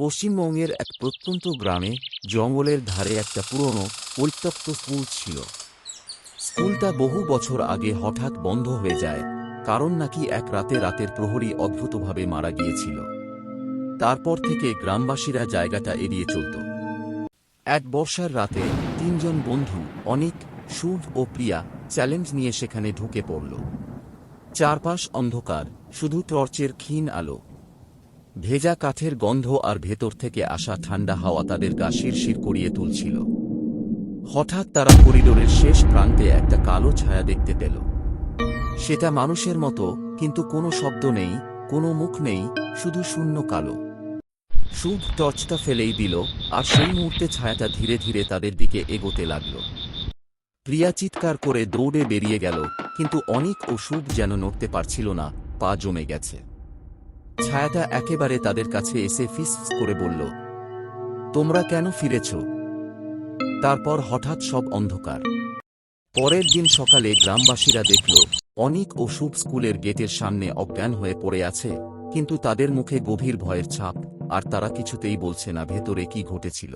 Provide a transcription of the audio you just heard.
পশ্চিমবঙ্গের এক প্রত্যন্ত গ্রামে জঙ্গলের ধারে একটা পুরনো পরিত্যক্ত স্কুল ছিল। স্কুলটা বহু বছর আগে হঠাৎ বন্ধ হয়ে যায়, কারণ নাকি এক রাতে রাতের প্রহরী অদ্ভুতভাবে মারা গিয়েছিল। তারপর থেকে গ্রামবাসীরা জায়গাটা এড়িয়ে চলত। এক বর্ষার রাতে তিনজন বন্ধু অনিক, শুভ ও প্রিয়া চ্যালেঞ্জ নিয়ে সেখানে ঢুকে পড়ল। চারপাশ অন্ধকার, শুধু টর্চের ক্ষীণ আলো। ভেজা কাঠের গন্ধ আর ভেতর থেকে আসা ঠান্ডা হাওয়া তাদের গা শিরশির করিয়ে তুলছিল। হঠাৎ তারা করিডোরের শেষ প্রান্তে একটা কালো ছায়া দেখতে পেল। সেটা মানুষের মতো, কিন্তু কোনো শব্দ নেই, কোনো মুখ নেই, শুধু শূন্য কালো। শুভ টর্চটা ফেলেই দিল, আর সেই মুহূর্তে ছায়াটা ধীরে ধীরে তাদের দিকে এগোতে লাগল। প্রিয়া চিৎকার করে দৌড়ে বেরিয়ে গেল, কিন্তু অনেক ও শুভ যেন নড়তে পারছিল না, পা জমে গেছে। ছায়াটা একেবারে তাদের কাছে এসে ফিস করে বলল, তোমরা কেন ফিরেছ? তারপর হঠাৎ সব অন্ধকার। পরের দিন সকালে গ্রামবাসীরা দেখল, অনিক শুভ স্কুলের গেটের সামনে অজ্ঞান হয়ে পড়ে আছে, কিন্তু তাদের মুখে গভীর ভয়ের ছাপ, আর তারা কিছুতেই বলছে না ভেতরে কি ঘটেছিল।